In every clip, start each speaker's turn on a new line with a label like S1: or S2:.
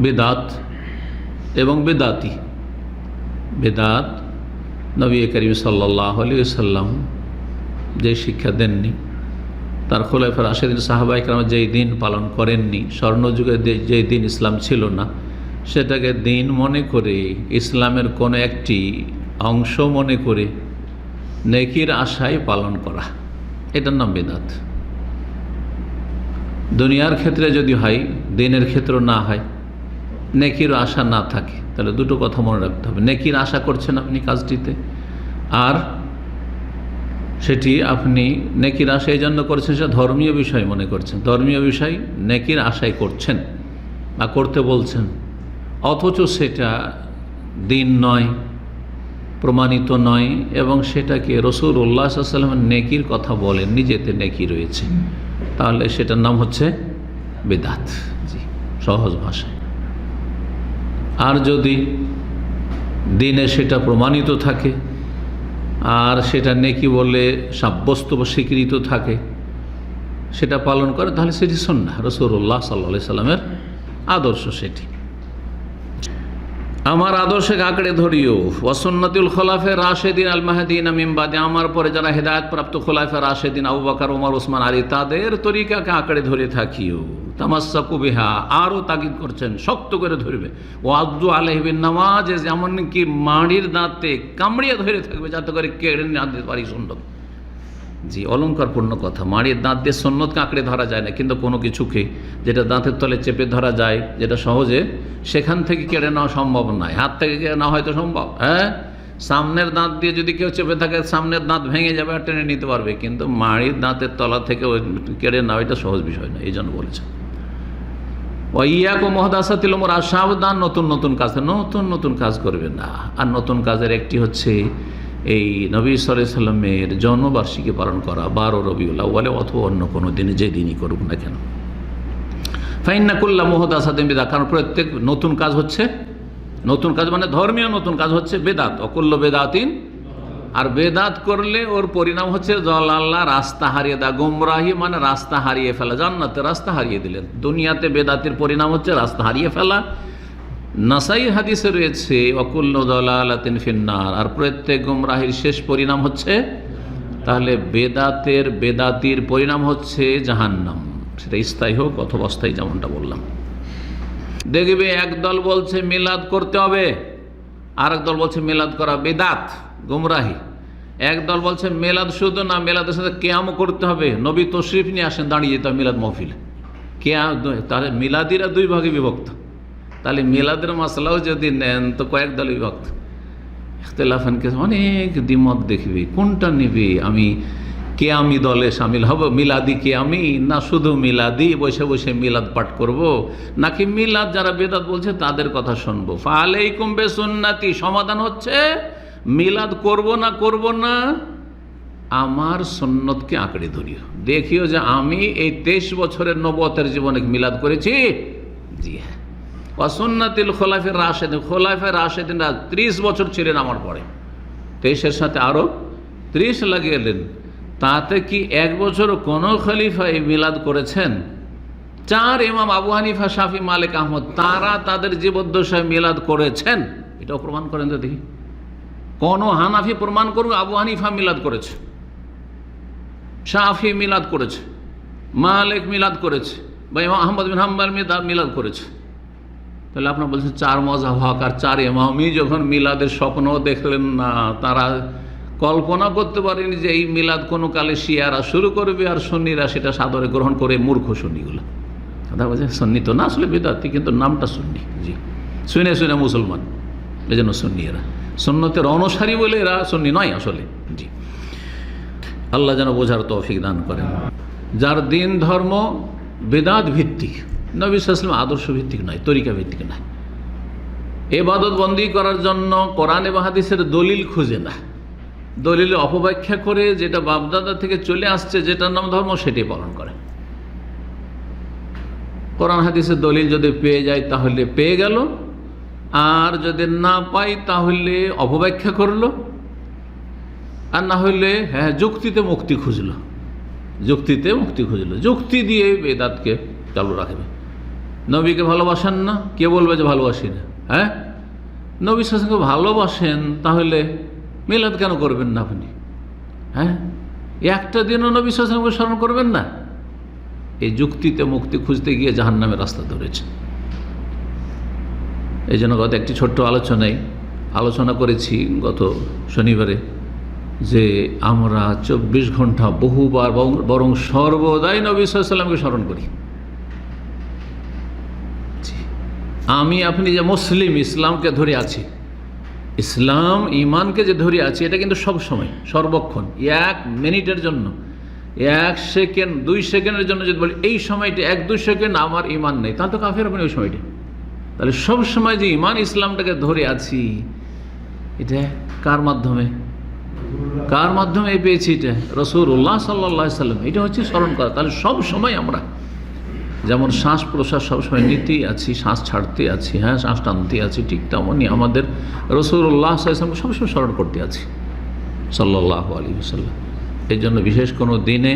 S1: বেদাত এবং বেদাতি। বেদাত নবী করিম সাল্লাহ আলী সাল্লাম যে শিক্ষা দেননি, তার খোলাফের আশেদিন সাহাবাইকরাম যেই দিন পালন করেননি, স্বর্ণযুগে যেই দিন ইসলাম ছিল না, সেটাকে দিন মনে করে, ইসলামের কোনো একটি অংশ মনে করে নেকির আশায় পালন করা। এটার নাম বেদাত। দুনিয়ার ক্ষেত্রে যদি হয়, দিনের ক্ষেত্র না হয় নেকির আশা না থাকে, তাহলে দুটো কথা মনে রাখতে হবে। নেকির আশা করছেন আপনি কাজটিতে, আর সেটি আপনি নেকির আশা এই জন্য করছেন সেটা ধর্মীয় বিষয় মনে করছেন। ধর্মীয় বিষয় নেকির আশাই করছেন বা করতে বলছেন। অথচ সেটা দিন নয়, প্রমাণিত নয়, এবং সেটাকে রসুল উল্লাহ সাল্লামের নেকির কথা বলেন, নিজেতে নেকি রয়েছে। তাহলে সেটার নাম হচ্ছে বেদাত। জি, সহজ ভাষায়। আর যদি দিনে সেটা প্রমাণিত থাকে, আর সেটা নেকি বলে সাব্যস্ত বা স্বীকৃত থাকে, সেটা পালন করে, তাহলে সেটি সন্না রসুল্লাহ সাল্লা সাল্লামের আদর্শ সেটি। আমার আদর্শে আঁকড়ে ধরিও ওয়াসন্নতুল খোলাফে রাশেদিন আল মাহাদিন আমিমবাদে আমার পরে যারা হেদায়ত প্রাপ্ত খোলাফে রাশেদিন আবু বাকার ওমর ওসমান আলী, তাদের তরিকাকে আঁকড়ে ধরে থাকিও। তামাসাকু বিহা, আরও তাগিদ করছেন, শক্ত করে ধরবে। ও আব্দু আলহবিন নামাজ যেমন কি মাড়ির দাঁতে কামড়িয়ে ধরে থাকবে, যাতে করে কেড়ে না দিতে পারি সুন্দর জি, অলঙ্কারপূর্ণ কথা। মাড়ির দাঁত দিয়ে সন্ন্যতকে আঁকড়ে ধরা যায় না, কিন্তু কোনো কিছুকে যেটা দাঁতের তলে চেপে ধরা যায়, যেটা সহজে সেখান থেকে কেড়ে নেওয়া সম্ভব নয়। হাত থেকে কেড়ে নেওয়া হয়তো সম্ভব হ্যাঁ? সামনের দাঁত দিয়ে যদি কেউ চেপে থাকে, সামনের দাঁত ভেঙে যাবে আর টেনে নিতে পারবে, কিন্তু মাড়ির দাঁতের তলা থেকে কেড়ে নেওয়া এটা সহজ বিষয় না এই জন্য বলেছেন। মহদাসাতিল ওমর আর সাবধান নতুন নতুন কাজ, নতুন নতুন কাজ করবে না। আর নতুন কাজের একটি হচ্ছে এই নবী সাল্লামের জন্মবার্ষিকী পালন করা, বারো রবিউল্লাহ বলে অথবা অন্য কোনো দিনে যে দিনই করুক না কেন। ফাইন্না কুল্লা মোহদাসাদিন বেদা, কারণ প্রত্যেক নতুন কাজ হচ্ছে, নতুন কাজ মানে ধর্মীয় নতুন কাজ হচ্ছে বেদাত অকুল্য বেদাতিন আর বেদাত করলে ওর পরিণাম হচ্ছে জলাল্লাহ রাস্তা হারিয়ে দেয়। গোমরাহি মানে রাস্তা হারিয়ে ফেলা। জান্নাতে রাস্তা হারিয়ে দিলেন। দুনিয়াতে বেদাতের পরিণাম হচ্ছে রাস্তা হারিয়ে ফেলা। নাসাই হাদিসে রয়েছে অকুল্য দলালাতিন ফিন্নার। আর প্রত্যেক গুমরাহির শেষ পরিণাম হচ্ছে, তাহলে বেদাতের বেদাতির পরিণাম হচ্ছে জাহান্নাম। সেটা স্থায়ী হোক অথবা অস্থায়ী, যেমনটা বললাম। দেখবে একদল বলছে, মিলাদ করতে হবে। আর দল বলছে মেলাদ করা বেদাত, গুমরাহি। এক দল বলছে মেলাদ শুধু না, মেলাদের সাথে কেয়ামও করতে হবে। নবী তশরিফ নিয়ে আসেন, দাঁড়িয়ে যেতে মিলাদ মহফিল। কেয়া তাহলে মিলাদিরা দুই ভাগে বিভক্ত। তাহলে মেলাদের মশলাও যদি নেন, তো কয়েক দল বিভক্ত। ইখতলাফানকে অনেক দ্বিমত দেখবে। কোনটা নেবে? আমি কেয়ামি দলে সামিল হব, মিলাদি কেয়ামি। না শুধু মিলাদি, বসে বসে মিলাদ পাঠ করব। নাকি মিলাদ যারা বেদাত বলছে তাদের কথা শুনব। ফালেই কুম্বে সুন্নাতি সমাধান হচ্ছে। মিলাদ করব না করব না, আমার সন্ন্যতকে আঁকড়ে ধরিও। দেখিও যে আমি এই তেইশ বছরের নবতের জীবনে মিলাদ করেছি। জি হ্যাঁ। অসন্নাতিল খোলাফের রাশেদিন খোলাফের রাশেদিনরা ত্রিশ বছর ছিলেন আমার পরে। তেইশের সাথে আরও ত্রিশ লাগিয়েলেন তাতে কি এক বছর কোনো খলিফা এই মিলাদ করেছেন? চার ইমাম আবু হানিফা, শাফি, মালিক, আহমদ, তারা তাদের জীবদ্দশায় মিলাদ করেছেন? এটাও প্রমাণ করেন তো দেখি। কোন হানাফি প্রমাণ করুক আবু হানিফা মিলাদ করেছে। শাফি মিলাদ করেছে। মালিক মিলাদ করেছে। বা ইমাম আহমদ বিন হাম্বাল মিলাদ করেছে। তাহলে আপনার বলছেন চার মজা হক আর চার ইমামই যখন মিলাদের স্বপ্ন দেখলেন না, তারা কল্পনা করতে পারেনি যে এই মিলাদ কোনো কালে শিয়ারা শুরু করবে আর সন্নিরা সেটা সাদরে গ্রহণ করে মূর্খ সন্নিগুলো। কথা বলছে? সন্নি তো না, আসলে বেদাতি, কিন্তু নামটা সন্নি। জি। শুনে শুনে মুসলমান, এই জন্য সন্নি এরা। সন্ন্যতের অনুসারী বলে এরা সন্নি নয় আসলে। জি। আল্লাহ যেন বোঝার তৌফিক দান করেন। যার দিন ধর্ম বেদাত ভিত্তিক, নবী আদর্শ ভিত্তিক নয়, তরিকা ভিত্তিক নয়। এবাদত বন্দি করার জন্য কোরআন এবং হাদিসের দলিল খুঁজে না। দলিল অপব্যাখ্যা করে যেটা বাপদাদা থেকে চলে আসছে, যেটার নাম ধর্ম সেটি পালন করে। কোরআন হাদিসের দলিল যদি পেয়ে যায়, তাহলে পেয়ে গেল। আর যদি না পাই তাহলে অপব্যাখ্যা করল। আর না হইলে হ্যাঁ যুক্তিতে মুক্তি খুঁজলো। যুক্তিতে মুক্তি খুঁজলো। যুক্তি দিয়ে বেদাতকে চালু রাখবে। নবীকে ভালোবাসেন না, কে বলবে যে ভালোবাসি না? হ্যাঁ? নবী শাসনকে ভালোবাসেন, তাহলে মিলাদ কেন করবেন না আপনি? হ্যাঁ? একটা দিনও নবী শাসনকে স্মরণ করবেন না? এই যুক্তিতে মুক্তি খুঁজতে গিয়ে জাহান্নামের রাস্তা ধরেছে। এই জন্য গত একটি ছোট্ট আলোচনায় আলোচনা করেছি গত শনিবারে যে আমরা চব্বিশ ঘণ্টা বহুবার বরং- বরং সর্বদাই নবী সাল্লামকে স্মরণ করি। আমি, আপনি যে মুসলিম ইসলামকে ধরে আছি ইসলাম ইমানকে যে ধরে আছি, এটা কিন্তু সব সময়, সর্বক্ষণ, এক মিনিটের জন্য, এক সেকেন্ড, দুই সেকেন্ডের জন্য যদি বলি, এই সময়টা, এক, দুই সেকেন্ড আমার ইমান নেই, তাহলে তো কাফের আপনি ওই সময়টা। তাহলে সব সময় যে ইমান ইসলামটাকে ধরে আছি, এটা কার মাধ্যমে? কার মাধ্যমে পেয়েছি এটা? রসুর উল্লাহ সাল্লাহ সাল্লাম এটা হচ্ছে স্মরণ করা। তাহলে সব সময় আমরা যেমন শ্বাস প্রশ্বাস সবসময় নিতেই আছি, শ্বাস ছাড়তে আছি হ্যাঁ শ্বাস টানতে আছি, ঠিক তেমনই আমাদের রসুল্লাহ সাল্লামকে সবসময় স্মরণ করতে আছি সাল্লাহ আলী সাল্লাম এই জন্য বিশেষ কোনো দিনে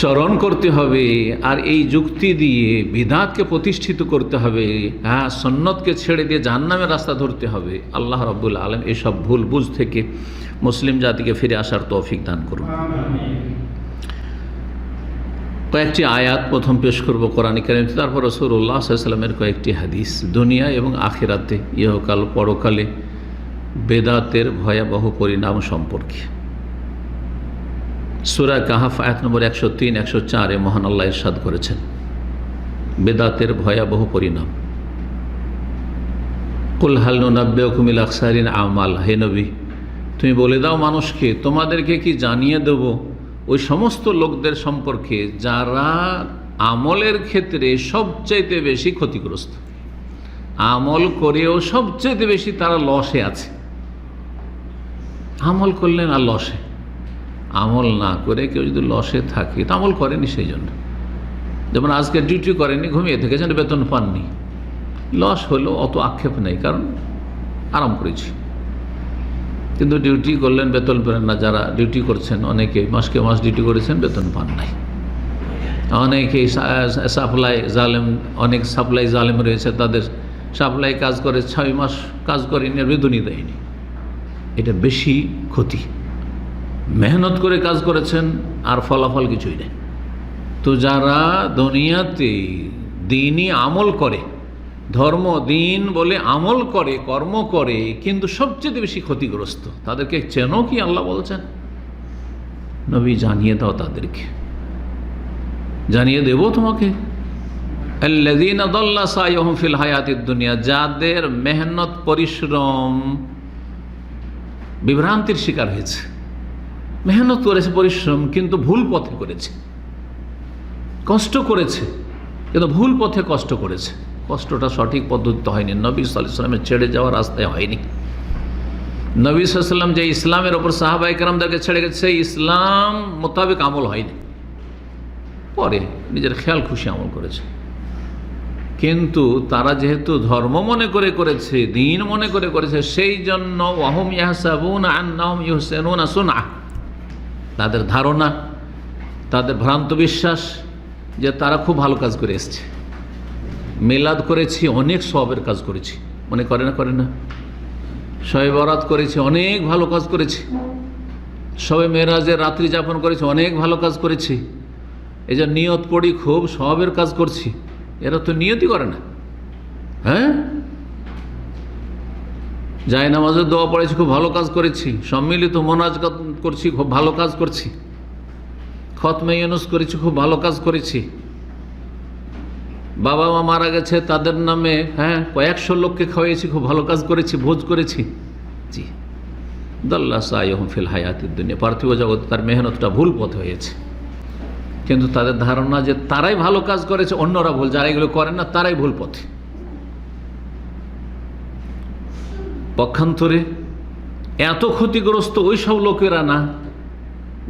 S1: স্মরণ করতে হবে আর এই যুক্তি দিয়ে বিধাতকে প্রতিষ্ঠিত করতে হবে হ্যাঁ সন্ন্যতকে ছেড়ে দিয়ে জাহান্নামের রাস্তা ধরতে হবে। আল্লাহ রব্বুল আলম এসব ভুল বুঝ থেকে মুসলিম জাতিকে ফিরে আসার তৌফিক দান করুন। কয়েকটি আয়াত প্রথম পেশ করব কোরআন কারিম তারপর রসুল্লাহ সাল্লামের কয়েকটি হাদিস। দুনিয়া এবং আখেরাতে ইহকাল, পরকালে বেদাতের ভয়াবহ পরিণাম সম্পর্কে। সুরা কাহাফ আয়াত নম্বর একশো তিন, একশো চারে মহান আল্লাহ ইরশাদ করেছেন। বেদাতের ভয়াবহ পরিণাম। কুল হাল্নু নাব্বে কুমিল আকসারিন আমাল। হে নবী, তুমি বলে দাও মানুষকে, তোমাদেরকে কি জানিয়ে দেব ওই সমস্ত লোকদের সম্পর্কে যারা আমলের ক্ষেত্রে সবচাইতে বেশি ক্ষতিগ্রস্ত, আমল করেও সবচাইতে বেশি তারা লসে আছে। আমল করলেন আর লসে। আমল না করে কেউ যদি লসে থাকে, তা আমল করেনি সেই জন্য। যেমন আজকে ডিউটি করেনি ঘুমিয়ে থেকেছেন বেতন পাননি। লস হলো, অত আক্ষেপ নেই, কারণ আরাম করেছি। কিন্তু ডিউটি করলেন বেতন পেলেন না যারা ডিউটি করছেন। অনেকে মাসকে মাস ডিউটি করেছেন, বেতন পান নাই। অনেকেই সাপ্লাই জালেম, অনেক সাপ্লাই জালেম রয়েছে, তাদের সাপ্লাই কাজ করে, ছয় মাস কাজ করেনি আর বেতনই দেয়নি। এটা বেশি ক্ষতি। মেহনত করে কাজ করেছেন, আর ফলাফল কিছুই নেই। তো যারা দুনিয়াতে দিনই আমল করে ধর্ম, দিন বলে আমল করে, কর্ম করে, কিন্তু সবচেয়ে বেশি ক্ষতিগ্রস্ত। তাদেরকে চেনো কি আল্লাহ বলছেন? নবী, জানিয়ে দাও তাদেরকে। জানিয়ে দেব তোমাকে। দুনিয়া, যাদের মেহনত, পরিশ্রম বিভ্রান্তির শিকার হয়েছে। মেহনত করেছে, পরিশ্রম, কিন্তু ভুল পথে করেছে। কষ্ট করেছে, কিন্তু ভুল পথে কষ্ট করেছে। কষ্টটা সঠিক পদ্ধতিতে হয়নি। নবী সাল্লামের ছেড়ে যাওয়ার রাস্তায় হয়নি। নবী সাল্লাম যে ইসলামের ওপর সাহাবাই কালামদেরকে ছেড়ে গেছে, সেই ইসলাম মোতাবেক আমল হয়নি। পরে নিজের খেয়াল খুশি আমল করেছে। কিন্তু তারা যেহেতু ধর্ম মনে করে করেছে, দিন মনে করে করেছে, সেই জন্য ওয়াহম ইয়াহসাবুন তাদের ধারণা, তাদের ভ্রান্ত বিশ্বাস যে তারা খুব ভালো কাজ করে এসছে। মেলাদ করেছি, অনেক সবের কাজ করেছি। মনে করে না করে না? সবে বরাত করেছি, অনেক ভালো কাজ করেছি। সবে মেয়েরাজের রাত্রি যাপন করেছি, অনেক ভালো কাজ করেছি। এই যে নিয়ত পড়ি, খুব সবের কাজ করছি। এরা তো নিয়তই করে না। হ্যাঁ? যাই নামাজের দোয়া পড়েছি, খুব ভালো কাজ করেছি। সম্মিলিত মনাজ করছি, খুব ভালো কাজ করছি। খতমে করেছি, খুব ভালো কাজ করেছি। বাবা মা মারা গেছে, তাদের নামে হ্যাঁ কয়েকশো লোককে খাওয়াইছি খুব ভালো কাজ করেছি, ভোজ করেছি। জি। দল্লা সাইহম ফিল হায়াতির দুনিয়া। পার্থিব জগৎ তার মেহনতটা ভুল পথে হয়েছে। কিন্তু তাদের ধারণা যে তারাই ভালো কাজ করেছে, অন্যরা ভুল, যারা এগুলো করেন না, তারাই ভুল পথে। পক্ষান্তরে এত ক্ষতিগ্রস্ত ওই সব লোকেরা না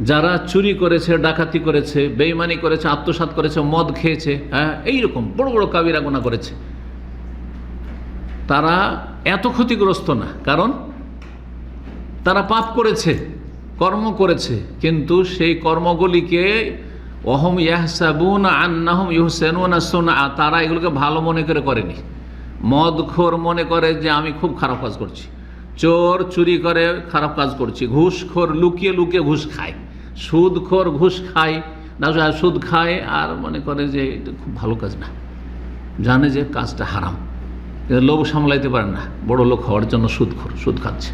S1: যারা চুরি করেছে, ডাকাতি করেছে, বেইমানি করেছে আত্মসাত করেছে, মদ খেয়েছে হ্যাঁ এইরকম বড় বড় কাবিরা গোনা করেছে, তারা এত ক্ষতিগ্রস্ত না। কারণ তারা পাপ করেছে, কর্ম করেছে, কিন্তু সেই কর্মগুলিকে অহম ইয়াহসাবুন আন্নাহম ইহসেনুন সোনা তারা এগুলোকে ভালো মনে করে করেনি। মদখোর মনে করে যে আমি খুব খারাপ কাজ করছি। চোর চুরি করে খারাপ কাজ করছি। ঘুষখোর লুকিয়ে লুকিয়ে ঘুষ খায়। সুদখোর ঘুষ খায়। না সুদ খায় আর মনে করে যে এটা খুব ভালো কাজ না। জানে যে কাজটা হারাম। লোভ সামলাইতে পারে না। বড় লোক হওয়ার জন্য সুদ সুদ খাচ্ছে।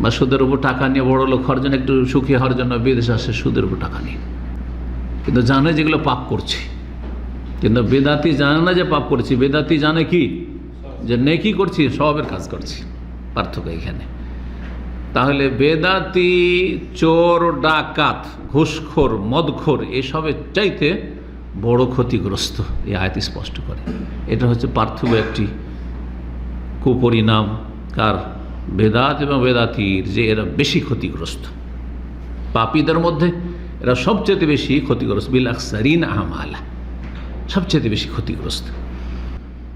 S1: বা সুদের উপর টাকা নিয়ে বড় লোক হওয়ার জন্য, একটু সুখী হওয়ার জন্য বিদেশে আসে, সুদের উপর টাকা নিয়ে। কিন্তু জানে যেগুলো পাপ করছে। কিন্তু বেদাতি জানে না যে পাপ করছি। বেদাতি জানে কি? যে নেকি করছি, সবের কাজ করছি। পার্থক্য এখানে। তাহলে বেদাতি, চোর, ডাকাত, ঘুষখোর, মদখোর এসবের চাইতে বড় ক্ষতিগ্রস্ত এই আয়াত স্পষ্ট করে। এটা হচ্ছে পার্থক্য একটি কুপরিণাম। কার? বেদাত এবং বেদাতির যে এরা বেশি ক্ষতিগ্রস্ত। পাপীদের মধ্যে এরা সবচেয়ে বেশি ক্ষতিগ্রস্ত। বিল আকসারিন আমালা। সবচেয়ে বেশি ক্ষতিগ্রস্ত।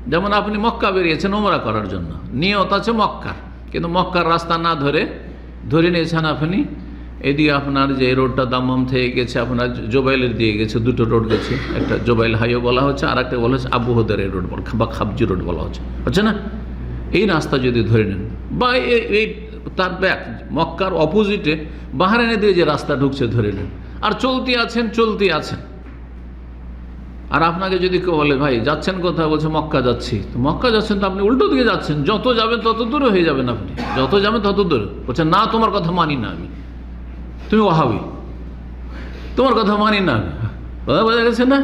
S1: যেমন আপনি মক্কা বেরিয়েছেন ওমরা করার জন্য। নিয়ত আছে মক্কার। কিন্তু মক্কার রাস্তা না ধরে ধরে নিয়েছেন আপনি? এদিকে আপনার যে রোডটা দামাম থেকে গেছে, আপনার জোবাইলের দিয়ে গেছে, দুটো রোড গেছে। একটা জোবাইল হাইও বলা হচ্ছে, আর একটা বলা হচ্ছে আবুহদের রোড বলা বা খাবজি রোড বলা হচ্ছে। হচ্ছে না? এই রাস্তা যদি ধরে নেন, বা এই তার ব্যাক, মক্কার অপোজিটে বাহারানে দিয়ে যে রাস্তা ঢুকছে ধরে নেন। আর চলতি আছেন চলতি আছেন। আর আপনাকে যদি কেউ বলে, ভাই, যাচ্ছেন কোথায়? বলছে, মক্কা যাচ্ছি। তো মক্কা যাচ্ছেন তো আপনি উল্টো দিকে যাচ্ছেন, যত যাবেন তত দূরে হয়ে যাবেন আপনি। যত যাবেন তত দূরে। বলছে, না, তোমার কথা মানি না আমি। তুমি ওহাবি তোমার কথা মানি না আমি। কথা বোঝা গেছে না?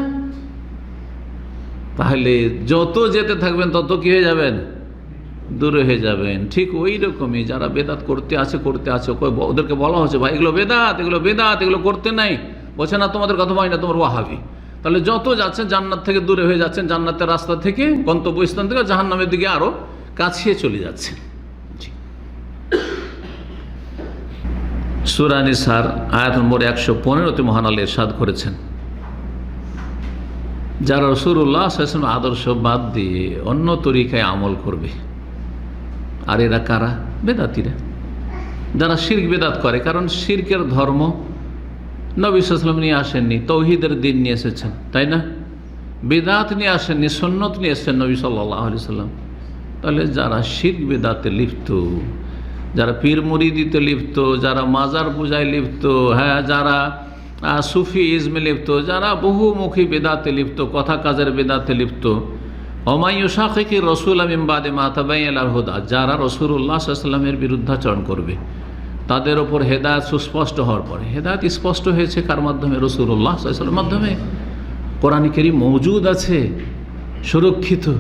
S1: তাহলে যত যেতে থাকবেন তত কি হয়ে যাবেন? দূরে হয়ে যাবেন। ঠিক ওই রকমই যারা বেদাত করতে আছে করতে আছে। ওদেরকে বলা হচ্ছে, ভাই, এগুলো বেদাত এগুলো বেদাত, এগুলো করতে নাই। বলছে, না, তোমাদের কথা মানি না, তোমার ওয়াহাবি। তাহলে যত যাচ্ছেন জান্নাত থেকে দূরে হয়ে যাচ্ছেন, জান্নাতের রাস্তা থেকে গন্তব্যস্থান থেকে জাহান্নামের দিকে আরও কাছিয়ে চলে যাচ্ছেন। সুরানি সুরানিসার আয়াত নম্বর একশো পনেরোতে মহান আলী এরশাদ করেছেন। যারা রসুল্লাহ শাসন আদর্শ বাদ দিয়ে অন্য তরিকায় আমল করবে, আর এরা কারা? বেদাতিরা। যারা শির্ক বেদাত করে, কারণ শির্কের ধর্ম নবী সাল্লাম নিয়ে আসেননি, তৌহিদের দিন নিয়ে এসেছেন, তাই না? বেদাত নিয়ে আসেননি সন্ন্যত নিয়ে এসেছেন নবী সাল্লাহ সাল্লাম তাহলে যারা শির্ক বেদাতে লিপ্ত, যারা পীর মুরিদিতে লিপ্ত, যারা মাজার পূজায় লিপ্ত হ্যাঁ যারা সুফি ইজমে লিপ্ত, যারা বহুমুখী বেদাতে লিপ্ত, কথা কাজের বেদাতে লিপ্ত অমায়ুসাকি রসুল আমিম বাদে মাতাবাই আল হুদা, যারা রসুল্লাহ সাল্লামের বিরুদ্ধাচরণ করবে। তাদের ওপর হেদায়ত সুস্পষ্ট হওয়ার পরে, হেদায়ত স্পষ্ট হয়েছে কার মাধ্যমে? রসুল্লাহ সাল্লামের মাধ্যমে। কোরআন কেরি মৌজুদ আছে, সুরক্ষিত,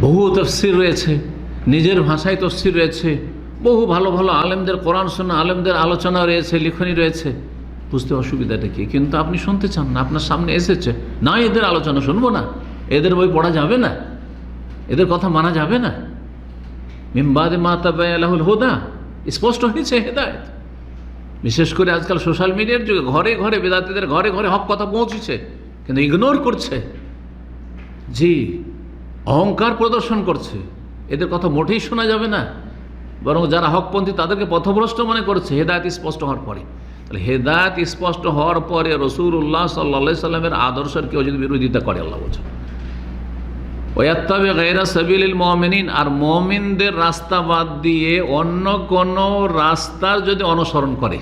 S1: বহু তফসির রয়েছে, নিজের ভাষায় তফসির রয়েছে, বহু ভালো ভালো আলেমদের কোরআন শোনা আলেমদের আলোচনা রয়েছে, লিখনি রয়েছে। বুঝতে অসুবিধাটা কি? কিন্তু আপনি শুনতে চান না, আপনার সামনে এসেছে। না, এদের আলোচনা শুনব না। এদের বই পড়া যাবে না। এদের কথা মানা যাবে না। মিমবাদে মাতাবাই আলাহুল হোদা। স্পষ্ট হয়েছে হেদায়ত। বিশেষ করে আজকাল সোশ্যাল মিডিয়ার যুগে ঘরে ঘরে বেদাতিদের ঘরে ঘরে হক কথা পৌঁছেছে, কিন্তু ইগনোর করছে। জি, অহংকার প্রদর্শন করছে। এদের কথা মোটেই শোনা যাবে না। বরং যারা হকপন্থী তাদেরকে পথভ্রষ্ট মনে করছে, হেদায়ত স্পষ্ট হওয়ার পরে। তাহলে হেদায়ত স্পষ্ট হওয়ার পরে রসুল উল্লাহ সাল্লা সাল্লামের আদর্শের কেউ যদি বিরোধিতা করে, আল্লাহ বলছে। ওয়াত্তাবে গায়রা সাবিল মমিনিন, আর মমিনদের রাস্তা বাদ দিয়ে অন্য কোনো রাস্তার যদি অনুসরণ করে,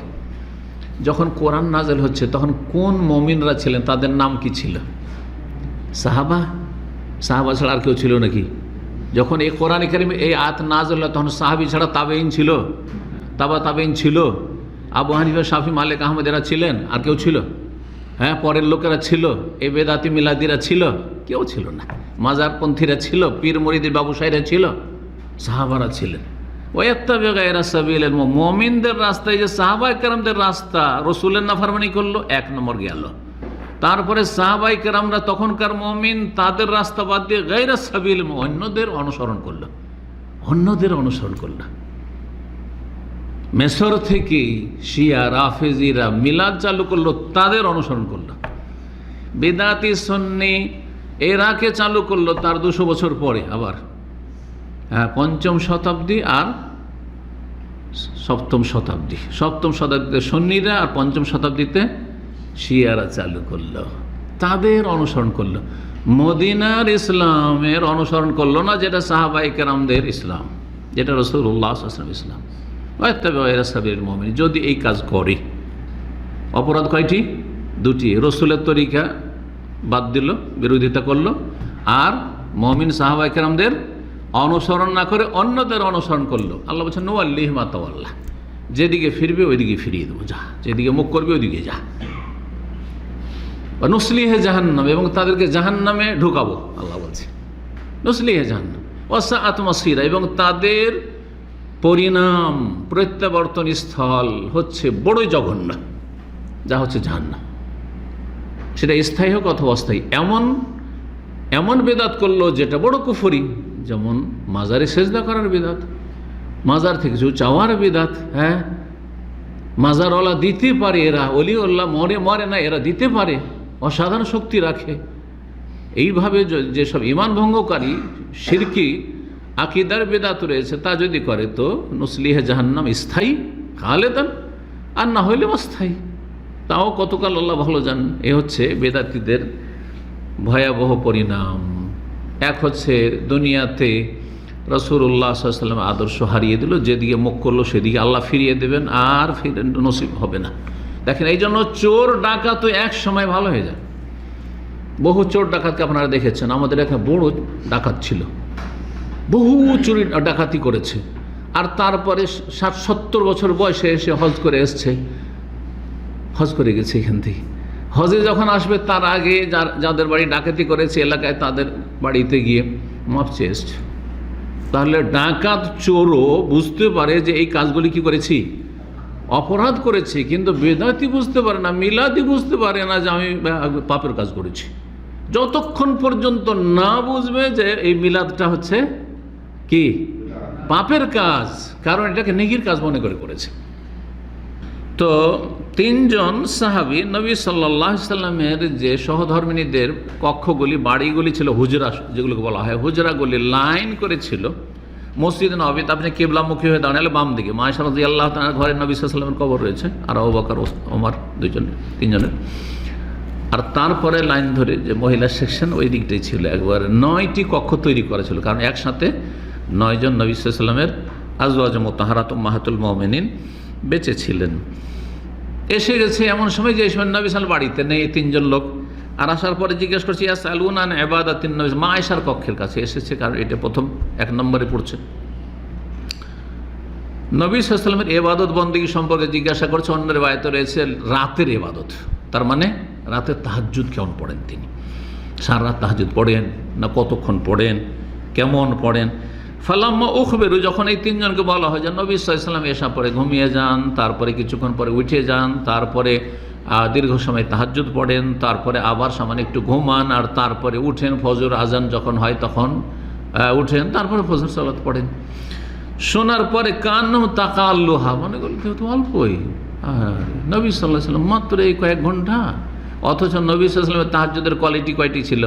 S1: যখন কোরআন নাজেল হচ্ছে, তখন কোন মমিনরা ছিলেন, তাদের নাম কি ছিল? সাহাবা? সাহাবা ছাড়া আর কেউ ছিল নাকি? যখন এই কোরআন কারিম এই আত নাজল তখন সাহাবি ছাড়া তাবেইন ছিল? তাবা তাবেইন ছিল? আবু হানিফা, শাফি, মালিক আহমেদ এরা ছিলেন? আর কেউ ছিল? হ্যাঁ পরের লোকেরা ছিল, এ বেদাতি মিলাদিরা ছিল, কেউ ছিল না। মাজারপন্থীরা ছিল, পীর মরিদির বাবুসাইরা ছিল, সাহাবারা ছিলেন। ওয়াত্তাবে গায়রা সাবিলের মমিনদের রাস্তায় যে সাহাবাই কেরামদের রাস্তা রসুলের নাফারমানি করল, এক নম্বর গেল। তারপরে সাহাবাই কেরামরা তখনকার মমিন, তাদের রাস্তা বাদ দিয়ে গায়রা সাবিল অন্যদের অনুসরণ করল। অন্যদের অনুসরণ করল। মেসর থেকে শিয়া, রাফেজিরা মিলাদ চালু করল, তাদের অনুসরণ করল। বেদাতি সন্নি এরাকে চালু করল তার দুশো বছর পরে আবার। হ্যাঁ পঞ্চম শতাব্দী আর সপ্তম শতাব্দী। সপ্তম শতাব্দীতে সন্নিরা আর পঞ্চম শতাব্দীতে শিয়ারা চালু করল। তাদের অনুসরণ করল। মদিনার ইসলামের অনুসরণ করল না যেটা সাহাবাই কেরামদের ইসলাম, যেটা রসুল্লাহ ইসলাম। মমিন যদি এই কাজ করে। অপরাধ কয়টি? দুটি। রসুলের তরিকা বাদ দিল, বিরোধিতা করল, আর মমিন সাহাবাই কেরামদের অনুসরণ না করে অন্যদের অনুসরণ করল। আল্লাহ বলছেন নো আল্লিহ মাতাল্লাহ যেদিকে ফিরবে, ওইদিকে ফিরিয়ে দেবো, যা। যেদিকে মুখ করবে, ওইদিকে যা। নসলিহে জাহান্নাম, এবং তাদেরকে জাহান্নামে ঢুকাবো, আল্লাহ বলছে। নসলিহে জাহান্নাম। অসা আত্মসিরা এবং তাদের পরিণাম প্রত্যাবর্তন স্থল হচ্ছে বড়ই জঘন্য, যা হচ্ছে জাহান্নাম। সেটা স্থায়ী হোক অথবা অস্থায়ী, এমন এমন বেদাত করল যেটা বড় কুফরি, যেমন মাজারে সেজদা করার বেদাত, মাজার থেকে কিছু চাওয়ার বেদাত হ্যাঁ? মাজারওয়ালা দিতে পারে এরা অলিউল্লাহ মরে মরে না, এরা দিতে পারে, অসাধারণ শক্তি রাখে। এইভাবে যেসব ইমান ভঙ্গকারী, সিরকি আকিদার বেদাত রয়েছে, তা যদি করে তো নসলিহে জাহান্নাম স্থায়ী, খালেদান, আর না হইলে অস্থায়ী। তাও কতকাল আল্লাহ ভালো জান এ হচ্ছে বেদাতিদের ভয়াবহ পরিণাম। এক হচ্ছে দুনিয়াতে রসুল্লাহ সাল্লাম আদর্শ হারিয়ে দিল, যেদিকে মুখ করল সেদিকে আল্লাহ ফিরিয়ে দেবেন, আর ফিরে নসিব হবে না। দেখেন এই জন্য চোর ডাকাত তো এক সময় ভালো হয়ে যায়। বহু চোর ডাকাতকে আপনারা দেখেছেন, আমাদের একটা বড় ডাকাত ছিল। বহু চুরি ডাকাতি করেছে। আর তারপরে ষাট, সত্তর বছর বয়সে এসে হজ করে এসছে। হজ করে গেছে এখান থেকে। হজে যখন আসবে, তার আগে যাদের বাড়ি ডাকাতি করেছে এলাকায়, তাদের বাড়িতে গিয়ে মাপ চেয়ে এসছে। তাহলে ডাকাত চোরও বুঝতে পারে যে এই কাজগুলি কি করেছি? অপরাধ করেছি, কিন্তু বেদাতি বুঝতে পারে না, মিলাদি বুঝতে পারে না যে আমি পাপের কাজ করেছি। যতক্ষণ পর্যন্ত না বুঝবে যে এই মিলাদটা হচ্ছে কি? পাপের কাজ। কারণ এটাকে নেগির কাজ মনে করে করেছে। তো তিনজন সাহাবি নবী সাল্লাহ সাল্লামের যে সহধর্মিনীদের কক্ষগুলি, বাড়িগুলি ছিল হুজরা, যেগুলোকে বলা হয় হুজরাগুলি, লাইন করেছিল মসজিদ নবীতে আপনি কেবলামুখী হয়ে দাঁড়ালে বাম দিকে। মায়েশা রাজি আল্লাহ তার ঘরে নবী সাল্লামের কবর রয়েছে। আর অবাকার ওমার দুজন তিনজনের। আর তারপরে লাইন ধরে যে মহিলা সেকশন ওই দিকটাই ছিল। একবারে নয়টি কক্ষ তৈরি করা ছিল। কারণ একসাথে নয়জন নবী সাল্লামের আজওয়াজ মোতাহারাত মাহাতুল মোমেনিন বেঁচে ছিলেন। এসে গেছে এমন সময় যে সময় নবী সাল বাড়িতে নেই, তিনজন লোক। আর আসার পরে জিজ্ঞেস করছি ইয়াস আলুন আন এবাদাতিন নবী? মা আয়সার কক্ষের কাছে এসেছে, কারণ এটা প্রথম, এক নম্বরে পড়ছে। নবী সাল্লামের এবাদত বন্দী সম্পর্কে জিজ্ঞাসা করছে অন্যের বায়তে রয়েছে রাতের এবাদত তার মানে রাতে তাহাজুদ কেমন পড়েন তিনি? সারা রাত তাহাজুদ পড়েন না কতক্ষণ পড়েন? কেমন পড়েন? ফালাম্মা উখবেরু, যখন এই তিনজনকে বলা হয় যে নবী সাল্লাম এসা পরে ঘুমিয়ে যান, তারপরে কিছুক্ষণ পরে উঠে যান, তারপরে দীর্ঘ সময় তাহাজুদ পড়েন, তারপরে আবার সামান্য একটু ঘুমান, আর তারপরে উঠেন, ফজর আজান যখন হয় তখন উঠেন, তারপরে ফজর সালাত পড়েন। শোনার পরে কান তাকা আল্লোহা মনে করল কেউ তো অল্পই। নবী সাল্লাহ সাল্লাম মাত্র এই কয়েক ঘণ্টা, অথচ নবী সাল্লামের তাহাজুদের কোয়ালিটি কয়টি ছিল?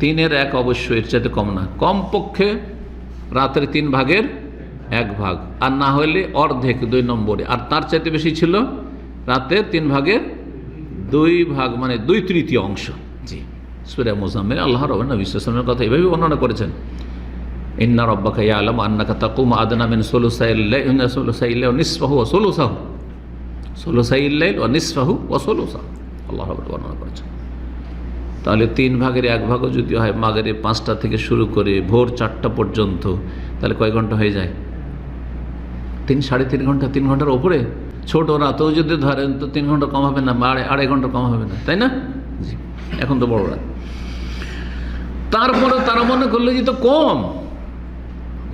S1: তিনের এক অবশ্যই, এর চাইতে কম না। কমপক্ষে রাতের তিন ভাগের এক ভাগ। আর না হলে অর্ধেক, দুই নম্বরে। আর তার চাইতে বেশি ছিল রাতের তিন ভাগের দুই ভাগ মানে দুই তৃতীয় অংশ। জি। সুরিয়া মোজাম্মের আল্লাহ রবেন সাল্লামের কথা এভাবে বর্ণনা করেছেন। ইন্না রব্বাকা ইয়ালাম আন্নাকা তাকুম আদনা মিন সোলুসাইল্লাইল সোলুসাইল্লা ও নিসফাহু ও সোলুসাহু। সোলুসাইল্লাইল ও নিসফাহু ও সোলুসাহু। আল্লাহ রব বর্ণনা করেছেন। তাহলে তিন ভাগের এক ভাগও যদি হয়, মাগের পাঁচটা থেকে শুরু করে ভোর চারটা পর্যন্ত, তাহলে কয় ঘণ্টা হয়ে যায়? তিন, সাড়ে তিন ঘণ্টা, তিন ঘণ্টার ওপরে? ছোট রাতেও যদি ধরেন, তো তিন ঘণ্টা কম হবে না, আড়াই আড়াই ঘণ্টা কম হবে না, তাই না? জি, এখন তো বড় রাত। তারপরে তারা মনে করল যে তো কম।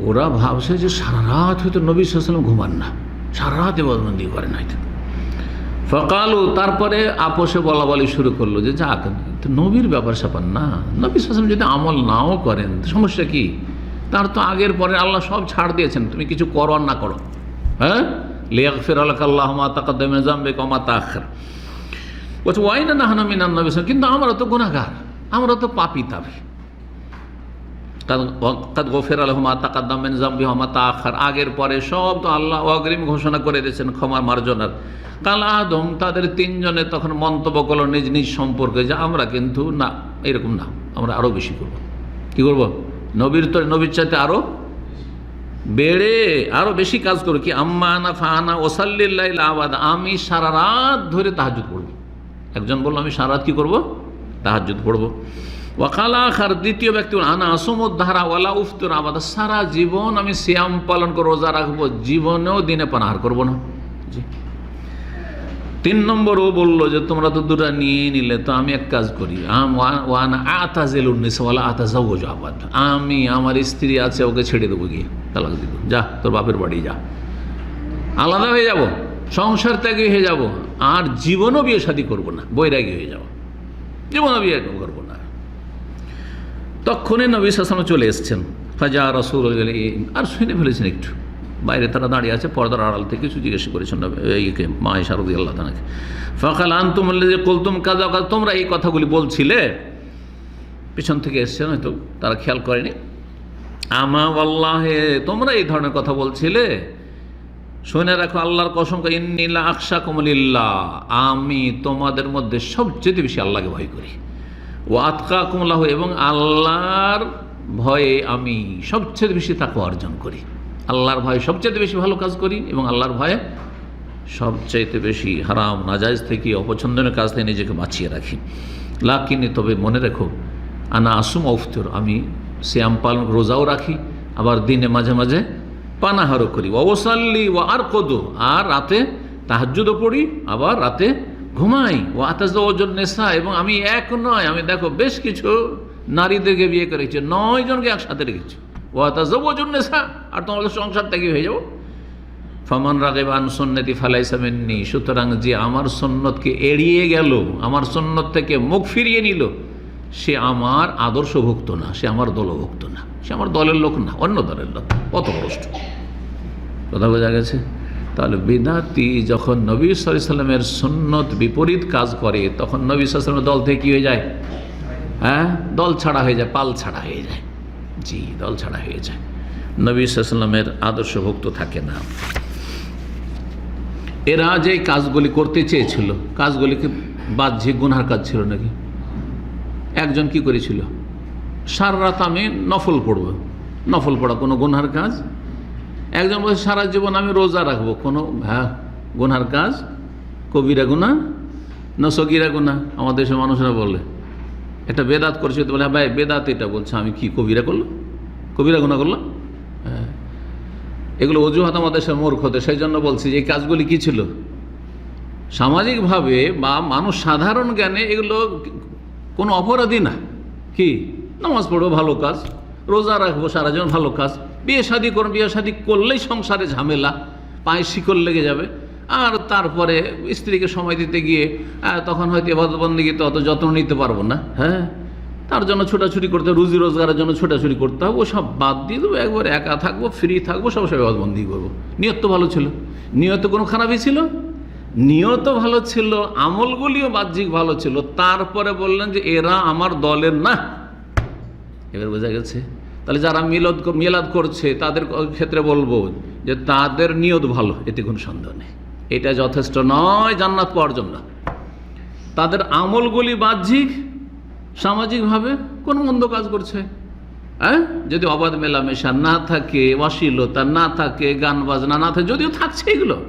S1: ওরা ভাবছে যে, সারা রাত হয়তো নবী সাল্লাম ঘুমান না। সারা রাত এবাদবন্দি করেন হয়তো। ফকালু, তারপরে আপোষে বলা বলি শুরু করল যে, যাক নবীর ব্যাপার স্যাপার না। নবী শাসন যদি আমল নাও করেন, সমস্যা কি? তার তো আগের পরে আল্লাহ সব ছাড় দিয়েছেন। তুমি কিছু করো না করো। হ্যাঁ? লিয়াক ফের আল্লাহ মা তাকাদ্দমে জামবে কমা তাখর বলছে মিনান নবী কিন্তু আমরা তো গুণাগার আমরা তো পাপি তাবি কাদ গফের আলহমা তাকাদ্দাম জাম্বি হমা তাখার আগের পরে সব তো আল্লাহ অগ্রিম ঘোষণা করে দিয়েছেন ক্ষমা মার্জনার। কাল আদম তাদের তিনজনে তখন মন্তব্য করল নিজ নিজ সম্পর্কে যে আমরা কিন্তু না, এরকম না, আমরা আরও বেশি করব। কি করব? নবীর তো, নবীর চাইতে আরও বেড়ে আরও বেশি কাজ করো কি, আম্মা আনা ফাহানা ওসাল্লিল্লাহ আবাদ আমি সারা রাত ধরে তাহাজুদ পড়ব। একজন বলল, আমি সারা রাত কী করব? তাহাজুদ পড়ব। ওয়াকালা খার দ্বিতীয় ব্যক্তি আনা আসুমুদ্ধারা ওয়ালা উফতুর আবাদ। সারা জীবন আমি শ্যাম পালন করে রোজা রাখব, জীবনেও দিনে পানাহার করব না। তিন নম্বর ও বলল যে, তোমরা তো দুটা নিয়ে নিলে, তো আমি এক কাজ করি। ওয়ান আতাজেল উন্নিসওয়ালা আতাজাও আবাদ। আমি, আমার স্ত্রী আছে, ওকে ছেড়ে দেবো গিয়ে, তালাক দিব। যা, তোর বাপের বাড়ি যা। আলাদা হয়ে যাব, সংসার ত্যাগী হয়ে যাব, আর জীবনও বিয়ে শাদী করব না, বৈরাগী হয়ে যাব। জীবনও বিয়ে করব না। তখনই নবী সাসলাম চলে এসছেন। ফাজা রসুল আর শুনে ফেলেছেন একটু। বাইরে তারা দাঁড়িয়ে আছে পর্দার আড়াল থেকে কিছু জিজ্ঞেস করেছেন এইকে মা শারদি আল্লাহ তানাকে ফখাল আন্তুম যে কলতুম কাজা কাজ তোমরা এই কথাগুলি বলছিলে। পিছন থেকে এসছেন হয়তো তারা খেয়াল করেনি। আমা আল্লাহে তোমরা এই ধরনের কথা বলছিলে। শুনে রাখো আল্লাহর কসম করে, ইন্নিলা আকশা কমলিল্লাহ আমি তোমাদের মধ্যে সবচেয়ে বেশি আল্লাহকে ভয় করি। ও আতকা কুমলাহ এবং আল্লাহর ভয়ে আমি সবচেয়ে বেশি তাকে অর্জন করি। আল্লাহর ভয়ে সবচেয়ে বেশি ভালো কাজ করি এবং আল্লাহর ভয়ে সবচাইতে বেশি হারাম নাজাইজ থেকে অপছন্দনীয় কাজ থেকে নিজেকে বাঁচিয়ে রাখি। লাকিনি, তবে মনে রেখো, আনা আসুম অফতর, আমি শ্যাম পালন, রোজাও রাখি, আবার দিনে মাঝে মাঝে পানাহারও করি। অবসাল্লি ও আর কদো আর রাতে তাহাজ্জুদও পড়ি, আবার রাতে ঘুমাই। ও আতাজ ওজন নেশা এবং আমি এক নয়, আমি দেখো বেশ কিছু নারীদেরকে বিয়ে করেছি নয় জনকে একসাথে রেখেছি। ও আতাজ ওজন নেশা, আর তোমাদের সংসার থেকে হয়ে যাব। ফমান রাগেবান সন্ন্যতি ফালাইসামেননি সুতরাং যে আমার সন্ন্যতকে এড়িয়ে গেল, আমার সন্ন্যত থেকে মুখ ফিরিয়ে নিল, সে আমার আদর্শভুক্ত না, সে আমার দলভুক্ত না, সে আমার দলের লোক না, অন্য দলের লোক, কত বরষ্ট কথা বোঝা গেছে? তাহলে বিদাতি যখন নবী সাল্লামের সন্ন্যত বিপরীত কাজ করে, তখন নবী সাল্লামের দল থেকে কী হয়ে যায়? হ্যাঁ? দল ছাড়া হয়ে যায়, পাল ছাড়া হয়ে যায়। জি, দল ছাড়া হয়ে যায়। নবী সাল্লামের আদর্শভুক্ত থাকে না। এরা যে কাজগুলি করতে চেয়েছিল, কাজগুলিকে বাহ্যিক গুনহার কাজ ছিল নাকি? একজন কি করেছিল? সারা রাত আমি নফল পড়ব। নফল পড়া কোনো গুনহার কাজ? একজন বলছে, সারা জীবন আমি রোজা রাখব। কোনো হ্যাঁ গুনহার কাজ, কবিরা গুণা না সগিরা গুণা আমাদের দেশের মানুষরা বলে। একটা বেদাত করছে তো বলে হ্যাঁ ভাই, বেদাত এটা বলছে, আমি কি কবিরা করল কবিরা গুণা করল হ্যাঁ। এগুলো অজুহাত আমাদের দেশের মূর্খতে সেই জন্য বলছি যে এই কাজগুলি কী ছিল? সামাজিকভাবে বা মানুষ সাধারণ জ্ঞানে এগুলো কোনো অপরাধী না। কি? নামাজ পড়ব ভালো কাজ, রোজা রাখব, সারা জীবন ভালো কাজ। বিয়ে শাদি করুন বিয়ে শাদি করলেই সংসারে ঝামেলা, পায়ে শিকল লেগে যাবে। আর তারপরে স্ত্রীকে সময় দিতে গিয়ে তখন হয়তো এবাদবন্দিকে অত যত্ন নিতে পারব না হ্যাঁ? তার জন্য ছোটাছুটি করতে রুজি রোজগারের জন্য ছোটাছুটি করতে হবে সব বাদ দিয়ে দেবো, একবার একা থাকব ফ্রি থাকব, সব সব এবাদবন্দি করব। নিয়ত তো ভালো ছিল। নিয়ত কোনো খারাপই ছিল? নিয়ত ভালো ছিল, আমলগুলিও বাহ্যিক ভালো ছিল। তারপরে বললেন যে, এরা আমার দলের না। এবার বোঝা গেছে তাহলে যারা মিলদ মিলাদ করছে, তাদের ক্ষেত্রে বলব যে তাদের নিয়ত ভালো, এতে কোনো সন্দেহ নেই। এটা যথেষ্ট নয়, জান্নাত পাওয়ার জন্য। তাদের আমলগুলি বাহ্যিক, সামাজিকভাবে কোন মন্দ কাজ করছে। হ্যাঁ? যদি অবাধ মেলামেশা না থাকে, অশ্লীলতা না থাকে, গান বাজনা না থাকে, যদিও থাকছে এগুলো।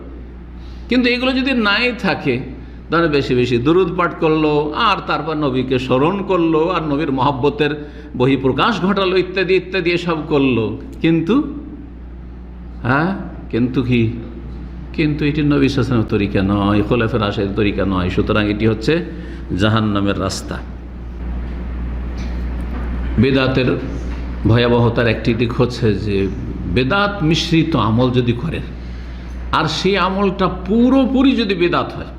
S1: কিন্তু এগুলো যদি নাই থাকে তাহলে বেশি বেশি দুরুদ পাঠ করল, আর তারপর নবীকে স্মরণ করল, আর নবীর মহব্বতের বহিঃপ্রকাশ ঘটালো, ইত্যাদি ইত্যাদি এসব করল। কিন্তু হ্যাঁ কিন্তু কি? কিন্তু এটি নবী শাসনের তরিকা নয় খোলাফের আশের তরিকা নয়। সুতরাং এটি হচ্ছে জাহান্নামের রাস্তা। বেদাতের ভয়াবহতার একটি দিক হচ্ছে যে, বেদাত মিশ্রিত আমল যদি করেন আর সেই আমলটা পুরোপুরি যদি বেদাত হয়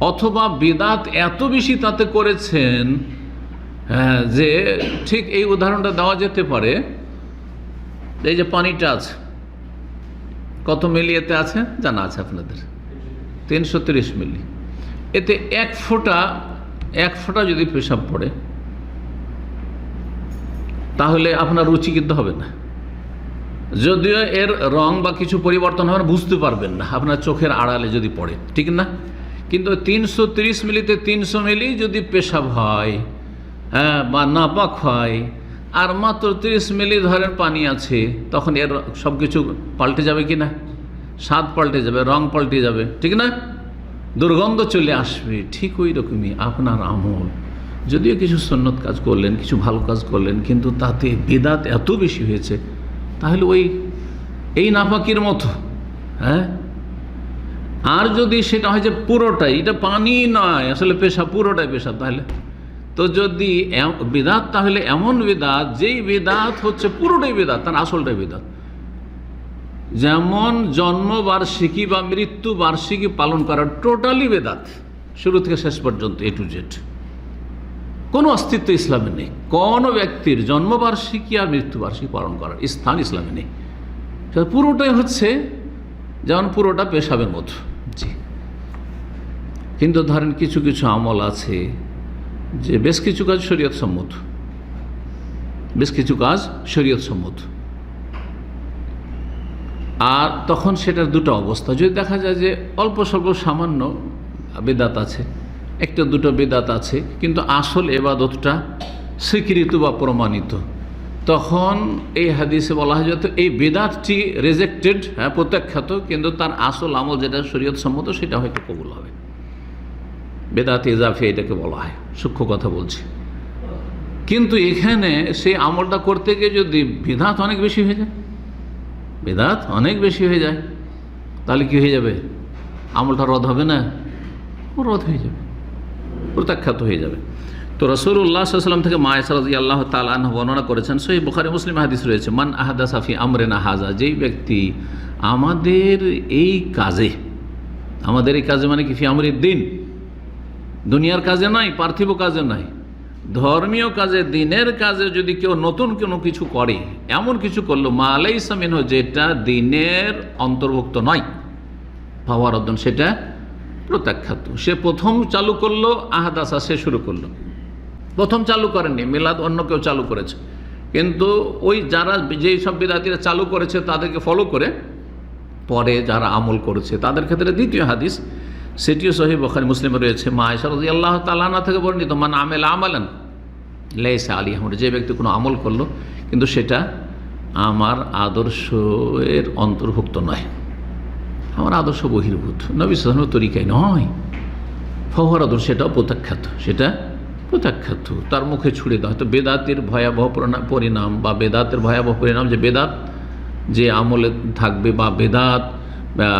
S1: অথবা বেদাত এত বেশি তাতে করেছেন হ্যাঁ, যে ঠিক এই উদাহরণটা দেওয়া যেতে পারে। এই যে পানিটা আছে কত মিলি এতে আছে? জানা আছে আপনাদের। তিনশো তিরিশ মিলি। এতে এক ফোঁটা এক ফোঁটা যদি পেশাব পড়ে তাহলে আপনার রুচি কিন্তু হবে না। যদিও এর রং বা কিছু পরিবর্তন হবে বুঝতে পারবেন না। আপনার চোখের আড়ালে যদি পড়ে ঠিক না? কিন্তু তিনশো তিরিশ মিলিতে তিনশো মিলি যদি পেশাব হয় হ্যাঁ বা নাপাক হয়, আর মাত্র তিরিশ মিলি ধরেন পানি আছে, তখন এর সব কিছু পাল্টে যাবে কি না? স্বাদ পাল্টে যাবে, রং পাল্টে যাবে, ঠিক না? দুর্গন্ধ চলে আসবে, ঠিক ওই রকমই আপনার আমল। যদিও কিছু সন্ন্যত কাজ করলেন, কিছু ভালো কাজ করলেন, কিন্তু তাতে বেদাত এত বেশি হয়েছে, তাহলে ওই এই নাপাকির মতো হ্যাঁ আর যদি সেটা হয় যে পুরোটাই, এটা পানি নয়, আসলে পেশা পুরোটাই পেশা তাহলে। তো যদি বেদাত তাহলে এমন বেদাত, যেই বেদাত হচ্ছে পুরোটাই বেদাত, তার আসলটাই বেদাত। যেমন জন্মবার্ষিকী বা মৃত্যু বার্ষিকী পালন করা টোটালি বেদাত, শুরু থেকে শেষ পর্যন্ত এ টু জেড কোনো অস্তিত্ব ইসলামে নেই। কোনো ব্যক্তির জন্মবার্ষিকী আর মৃত্যুবার্ষিকী পালন করার স্থান ইসলামে নেই। পুরোটাই হচ্ছে, যেমন পুরোটা পেশাবের মতো। জি। কিন্তু ধরেন কিছু কিছু আমল আছে যে বেশ কিছু কাজ শরীয়ত সম্মত। বেশ কিছু কাজ শরীয়ত সম্মত। আর তখন সেটার দুটো অবস্থা। যদি দেখা যায় যে অল্প স্বল্প সামান্য বেদাত আছে, একটা দুটো বেদাত আছে, কিন্তু আসল এবাদতটা স্বীকৃত বা প্রমাণিত। তখন এই হাদিসে বলা হয় যত এই বেদাতটি রেজেক্টেড হ্যাঁ প্রত্যাখ্যাত, কিন্তু তার আসল আমল যেটা শরীয়ত সম্মত সেটা হয়তো কবুল হবে। বেদাত ইজাফি এটাকে বলা হয়, সূক্ষ্ম কথা বলছি। কিন্তু এখানে সেই আমলটা করতে গিয়ে যদি বিধাত অনেক বেশি হয়ে যায়, বেদাত অনেক বেশি হয়ে যায়, তাহলে কি হয়ে যাবে? আমলটা রদ হবে না? রদ হয়ে যাবে, প্রত্যাখ্যাত হয়ে যাবে। তো রসুল্লাহ সাল্লাম থেকে মায়েসারদি আল্লাহ তালাহ বর্ণনা করেছেন সেই বুখারি মুসলিম হাদিস রয়েছে, মান আহাদা সাফি আমরেনা হাজা যেই ব্যক্তি আমাদের এই কাজে, আমাদের এই কাজে মানে কি? ফি আমরের দিন। দুনিয়ার কাজে নাই, পার্থিব কাজে নাই। ধর্মীয় কাজে, দিনের কাজে যদি কেউ নতুন কোনো কিছু করে, এমন কিছু করল মালাই সামিন যেটা দিনের অন্তর্ভুক্ত নয়। পাওয়ার অর্জন সেটা প্রত্যাখ্যাত। সে প্রথম চালু করল আহাদাসা সে শুরু করল। প্রথম চালু করেননি, মিলাদ অন্য কেউ চালু করেছে। কিন্তু ওই যারা যেই সব বিদাতিরা চালু করেছে তাদেরকে ফলো করে পরে যারা আমল করেছে, তাদের ক্ষেত্রে দ্বিতীয় হাদিস, সেটিও সহি বখারি, মুসলিম রয়েছে। মা আয়সারদি আল্লাহ তালানা থেকে বর্ণিত, মান আমেল আমালান লেসা আলী আহমদ যে ব্যক্তি কোনো আমল করল, কিন্তু সেটা আমার আদর্শের অন্তর্ভুক্ত নয়। আমার আদর্শ বহির্ভূত। নবী সাধারণ তরিকায় নয়। ফহর আদর্শ সেটাও প্রত্যাখ্যাত। সেটা প্রত্যাখ্যাত। তার মুখে ছুড়ে দেওয়া হয়তো বেদাতের ভয়াবহ পরিণা- পরিণাম বা বেদাতের ভয়াবহ পরিণাম যে বেদাত, যে আমলে থাকবে বা বেদাত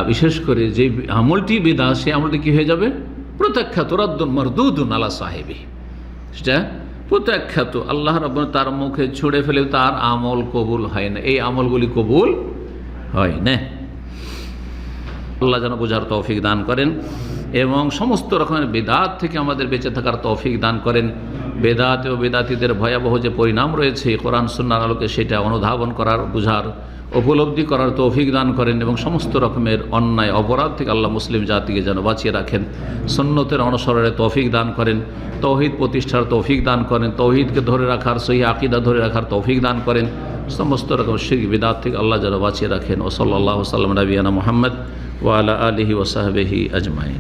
S1: বিশেষ করে যে আমলটি বেদাত, সেই আমলটি কী হয়ে যাবে? প্রত্যাখ্যাত। রদ্দুন মরদুদুন আলা সাহেবী। সেটা প্রত্যাখ্যাত। আল্লাহ রব তার মুখে ছুঁড়ে ফেলে তার আমল কবুল হয় না। এই আমলগুলি কবুল হয় না। আল্লাহ যেন বোঝার তৌফিক দান করেন। এবং সমস্ত রকমের বেদাত থেকে আমাদের বেঁচে থাকার তৌফিক দান করেন। বেদাত ও বেদাতিদের ভয়াবহ যে পরিণাম রয়েছে, কোরআন সুন্নার আলোকে সেটা অনুধাবন করার, বুঝার, উপলব্ধি করার তৌফিক দান করেন এবং সমস্ত রকমের অন্যায়, অপরাধ থেকে আল্লাহ মুসলিম জাতিকে যেন বাঁচিয়ে রাখেন। সন্ন্যতের অনুসরণে তৌফিক দান করেন, তৌহিদ প্রতিষ্ঠার তৌফিক দান করেন, তৌহিদকে ধরে রাখার, সহি আকিদা ধরে রাখার তৌফিক দান করেন। সমস্ত রকম শিখ বিদাত থেকে আল্লাহ যেন বাঁচিয়ে রাখেন। ও সাল্লাহ সাল্লাম নবীনা মোহাম্মদ ওয়ালা আলহি ওসাহবেহি আজমাইন।